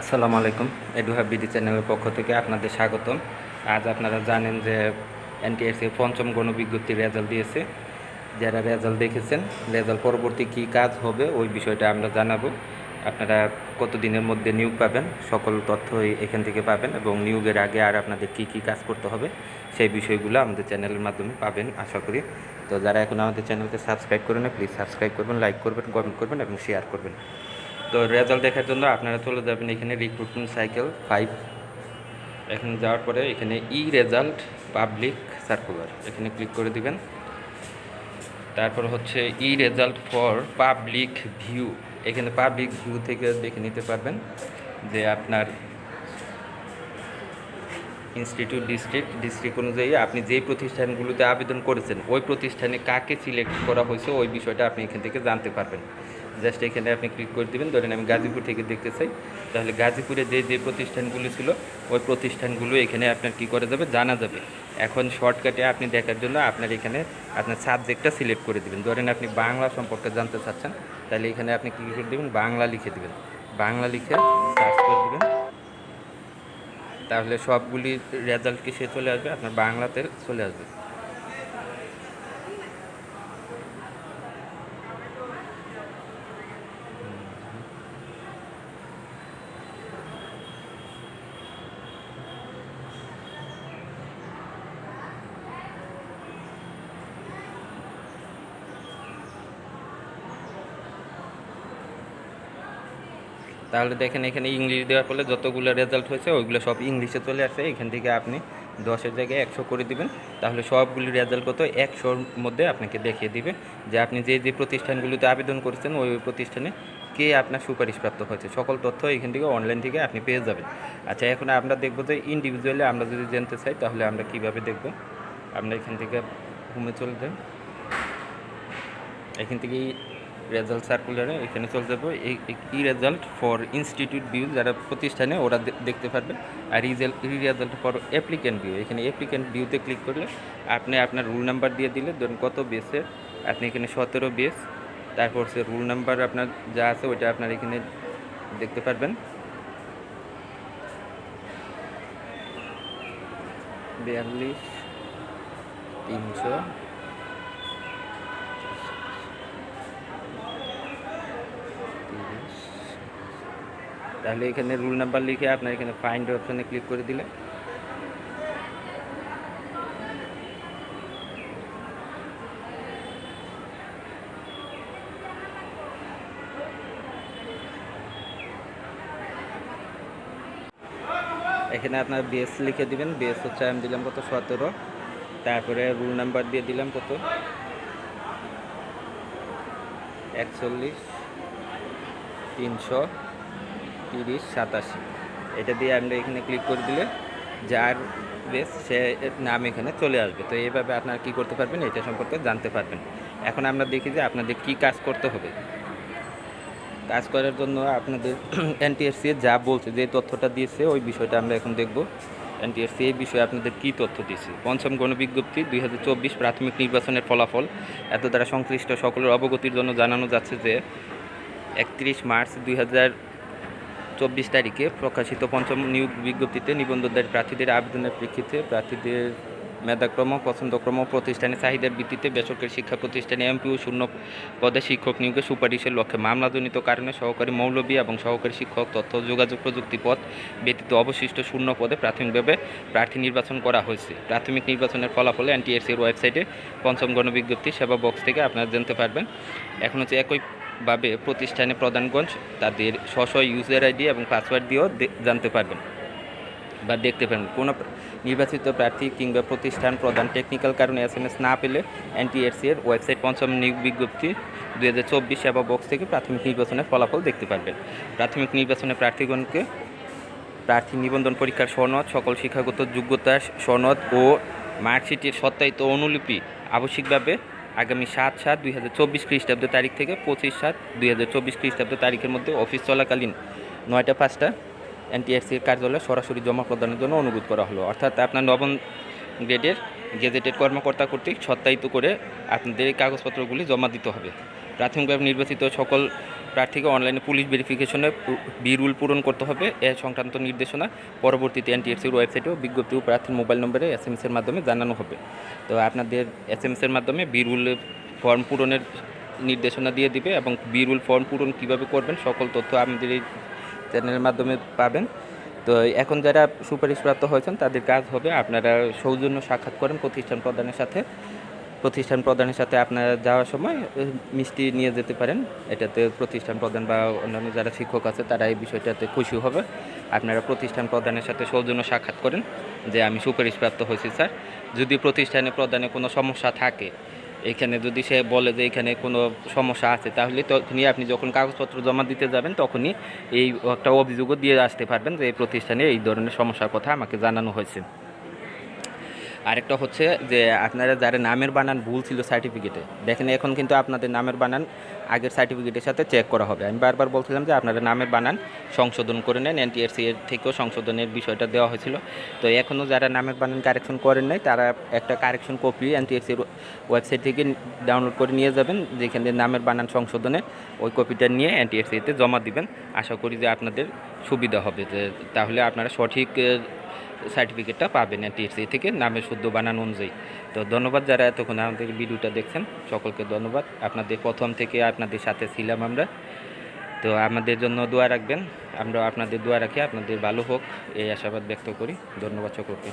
আসসালামু আলাইকুম এডুহা বিডি চ্যানেলের পক্ষ থেকে আপনাদের স্বাগতম। আজ আপনারা জানেন যে এনটিএসসি পঞ্চম গণবিজ্ঞপ্তির রেজাল্ট দিয়েছে। যারা রেজাল্ট দেখেছেন, রেজাল্ট পরবর্তী কী কাজ হবে, ওই বিষয়টা আমরা জানাব। আপনারা কতদিনের মধ্যে নিয়োগ পাবেন, সকল তথ্যই এখান থেকে পাবেন এবং নিয়োগের আগে আর আপনাদের কী কী কাজ করতে হবে, সেই বিষয়গুলো আমাদের চ্যানেলের মাধ্যমে পাবেন, আশা করি। তো যারা এখন আমাদের চ্যানেলকে সাবস্ক্রাইব করে প্লিজ সাবস্ক্রাইব করবেন, লাইক করবেন, কমেন্ট করবেন এবং শেয়ার করবেন। তো রেজাল্ট দেখার জন্য আপনারা চলে যাবেন এখানে রিক্রুটমেন্ট সাইকেল ফাইভ এখানে যাওয়ার পরে এখানে ই রেজাল্ট পাবলিক সার্কুলার এখানে ক্লিক করে দিবেন। তারপর হচ্ছে E result for public view এখানে পাবলিক ভিউ থেকে দেখে নিতে পারবেন যে আপনার ইনস্টিটিউট ডিস্ট্রিক্ট ডিস্ট্রিক্ট অনুযায়ী আপনি যেই প্রতিষ্ঠানগুলোতে আবেদন করেছেন, ওই প্রতিষ্ঠানে কাকে সিলেক্ট করা হয়েছে, ওই বিষয়টা আপনি এখান থেকে জানতে পারবেন। জাস্ট এখানে আপনি ক্লিক করে দেবেন। ধরেন আমি গাজীপুর থেকে দেখতে চাই। তাহলে গাজীপুরে যে যে প্রতিষ্ঠানগুলো ছিল, ওই প্রতিষ্ঠানগুলো এখানে আপনার কি করে যাবে? জানা যাবে। এখন শর্টকাটে আপনি দেখার জন্য আপনার এখানে আপনার সাবজেক্টটা সিলেক্ট করে দেবেন। ধরেন আপনি বাংলা সম্পর্কে জানতে চাচ্ছেন, তাহলে এখানে আপনি ক্লিক করে দেবেন? বাংলা লিখে দেবেন। বাংলা লিখে সার্চ করে দেবেন। তাহলে সবগুলি রেজাল্ট কি সে চলে আসবে? আপনার বাংলাতে চলে আসবে। তাহলে দেখেন এখানে ইংলিশ দেওয়ার ফলে যতগুলো রেজাল্ট হয়েছে, ওইগুলো সব ইংলিশে চলে আসে। এখান থেকে আপনি দশের জায়গায় একশো করে দিবেন। তাহলে সবগুলি রেজাল্ট কত? একশোর মধ্যে আপনাকে দেখিয়ে দিবে যে আপনি যে যে প্রতিষ্ঠানগুলিতে আবেদন করেছেন, ওই ওই প্রতিষ্ঠানে কে আপনার সুপারিশপ্রাপ্ত হয়েছে। সকল তথ্য এখান থেকে অনলাইন থেকে আপনি পেয়ে যাবেন। আচ্ছা এখন আমরা দেখব যে ইন্ডিভিজুয়ালি আমরা যদি জানতে চাই, তাহলে আমরা কীভাবে দেখব? আমরা এখান থেকে হোমে চলে যাই। এখান থেকে রেজাল্ট সার্কুলারে এখানে চলে যাব। E result for institute view যারা প্রতিষ্ঠানে, ওরা দেখতে পারবেন আর E result for applicant view, এখানে অ্যাপ্লিক্যান্ট ভিউতে ক্লিক করলে আপনি আপনার রুল নাম্বার দিয়ে দিলে, ধরুন কত বেসের আপনি এখানে সতেরো বেস তারপর সে রুল নাম্বার আপনার যা আছে ওইটা আপনার এখানে দেখতে পারবেন। বিয়াল্লিশ, তিনশো তাহলে এখানে রুল নাম্বার লিখে আপনার এখানে ফাইন্ড অপশনে ক্লিক করে দিলে। এখানে আপনার বেস লিখে দিবেন। বেস হচ্ছে, আমি দিলাম কত? সতেরো। তারপরে রুল নাম্বার দিয়ে দিলাম কত? একচল্লিশ, তিনশো। তিরিশ, সাতাশি। এটা দিয়ে আমরা এখানে ক্লিক করে দিলে যার বেস সে নাম এখানে চলে আসবে। তো এইভাবে আপনারা কী করতে পারবেন? এটা সম্পর্কে জানতে পারবেন। এখন আমরা দেখি যে আপনাদের কী কাজ করতে হবে। কাজ করার জন্য আপনাদের এনটিএসসি যা বলছে, যে তথ্যটা দিয়েছে, ওই বিষয়টা আমরা এখন দেখব। এনটিএসসি এই বিষয়ে আপনাদের কী তথ্য দিয়েছে? পঞ্চম গণবিজ্ঞপ্তি, দুই হাজার চব্বিশ প্রাথমিক নির্বাচনের ফলাফল। এত দ্বারা সংশ্লিষ্ট সকলের অবগতির জন্য জানানো যাচ্ছে যে একত্রিশ মার্চ দুই হাজার চব্বিশ তারিখে প্রকাশিত পঞ্চম নিয়োগ বিজ্ঞপ্তিতে নিবন্ধনদারী প্রার্থীদের আবেদনের প্রেক্ষিতে প্রার্থীদের মেধাক্রম, পছন্দক্রম প্রতিষ্ঠানে চাহিদার ভিত্তিতে বেসরকারি শিক্ষা প্রতিষ্ঠানে এমপিও শূন্য পদে শিক্ষক নিয়োগের সুপারিশের লক্ষ্যে মামলাজনিত কারণে সহকারী মৌলবী এবং সহকারী শিক্ষক তথ্য যোগাযোগ প্রযুক্তি পদ ব্যতীত অবশিষ্ট শূন্য পদে প্রাথমিকভাবে প্রার্থী নির্বাচন করা হয়েছে। প্রাথমিক নির্বাচনের ফলাফলে এনটিএসসির ওয়েবসাইটে পঞ্চম গণবিজ্ঞপ্তি সেবা বক্স থেকে আপনারা জানতে পারবেন। এখন হচ্ছে একইভাবে প্রতিষ্ঠানে প্রধানগঞ্জ তাদের স্ব স্ব ইউজার আইডি এবং পাসওয়ার্ড দিয়েও দে- জানতে পারবেন বা দেখতে পারেন কোনো নির্বাচিত প্রার্থী কিংবা প্রতিষ্ঠান প্রধান টেকনিক্যাল কারণে এস এম এস না পেলে এনটিএসসি এর ওয়েবসাইট পঞ্চম নিয়োগ বিজ্ঞপ্তি দুই হাজার চব্বিশ সেবা বক্স থেকে প্রাথমিক নির্বাচনের ফলাফল দেখতে পারবেন। প্রাথমিক নির্বাচনে প্রার্থীগণকে প্রার্থী নিবন্ধন পরীক্ষার সনদ, সকল শিক্ষাগত যোগ্যতা, সনদ ও মার্কশিটের সত্যায়িত অনুলিপি আবশ্যিকভাবে আগামী সাত সাত দুই হাজার চব্বিশ খ্রিস্টাব্দ তারিখ থেকে পঁচিশ সাত দুই হাজার চব্বিশ খ্রিস্টাব্দ তারিখের মধ্যে অফিস চলাকালীন নয়টা পাঁচটা এনটিএসসির কার্যালয়ে সরাসরি জমা প্রদানের জন্য অনুরোধ করা হলো। অর্থাৎ আপনার নবম গ্রেডের গেজেটেড কর্মকর্তা কর্তৃক সত্যায়িত করে আপনাদের এই কাগজপত্রগুলি জমা দিতে হবে। প্রাথমিকভাবে নির্বাচিত সকল প্রার্থীকে অনলাইনে পুলিশ ভেরিফিকেশনে বি রুল পূরণ করতে হবে, এ সংক্রান্ত নির্দেশনা পরবর্তীতে এনটিএসসির ওয়েবসাইটেও বিজ্ঞপ্তি ও প্রার্থীর মোবাইল নম্বরে এস এম এসের মাধ্যমে জানানো হবে। তো আপনাদের এস এম এসের মাধ্যমে বি রুল ফর্ম পূরণের নির্দেশনা দিয়ে দিবে এবং বি রুল ফর্ম পূরণ কীভাবে করবেন সকল তথ্য আমাদের এই চ্যানেলের মাধ্যমে পাবেন। তো এখন যারা সুপারিশপ্রাপ্ত হয়েছেন, তাদের কাজ হবে আপনারা সৌজন্য সাক্ষাৎ করেন, প্রতিষ্ঠান প্রদানের সাথে। প্রতিষ্ঠান প্রদানের সাথে আপনারা যাওয়ার সময় মিষ্টি নিয়ে যেতে পারেন। এটাতে প্রতিষ্ঠান প্রদান বা অন্যান্য যারা শিক্ষক আছে, তারা এই বিষয়টাতে খুশি হবে। আপনারা প্রতিষ্ঠান প্রদানের সাথে সৌজন্য সাক্ষাৎ করেন যে আমি সুপারিশপ্রাপ্ত হয়েছি, স্যার। যদি প্রতিষ্ঠানে প্রদানে কোনো সমস্যা থাকে, এখানে যদি সে বলে যে এখানে কোনো সমস্যা আছে, তাহলে তখনই আপনি যখন কাগজপত্র জমা দিতে যাবেন, তখনই এই একটা অভিযোগও দিয়ে আসতে পারবেন যে এই প্রতিষ্ঠানে এই ধরনের সমস্যার কথা আমাকে জানানো হয়েছে। আরেকটা হচ্ছে যে আপনারা যারা নামের বানান ভুল ছিল সার্টিফিকেটে দেখেন এখন কিন্তু আপনাদের নামের বানান আগের সার্টিফিকেটের সাথে চেক করা হবে। আমি বারবার বলছিলাম যে আপনারা নামের বানান সংশোধন করে নেন এনটিআরসি এর থেকেও সংশোধনের বিষয়টা দেওয়া হয়েছিল। তো এখনও যারা নামের বানান কারেকশন করেন নাই, তারা একটা কারেকশন কপি এনটিআরসির ওয়েবসাইট থেকে ডাউনলোড করে নিয়ে যাবেন, যেখানে নামের বানান সংশোধনে ওই কপিটা নিয়ে এনটিআরসিতে জমা দিবেন। আশা করি যে আপনাদের সুবিধা হবে। যে তাহলে আপনারা সঠিক সার্টিফিকেটটা পাবেন টিএসসি থেকে নামে শুদ্ধ বানান অনুযায়ী। তো ধন্যবাদ যারা এতক্ষণ আমাদের ভিডিওটা দেখছেন। সকলকে ধন্যবাদ। আপনাদের প্রথম থেকে আপনাদের সাথে ছিলাম আমরা। তো আমাদের জন্য দোয়া রাখবেন। আমরা আপনাদের দোয়া রাখি। আপনাদের ভালো হোক। এই আশাবাদ ব্যক্ত করি। ধন্যবাদ সকলকে।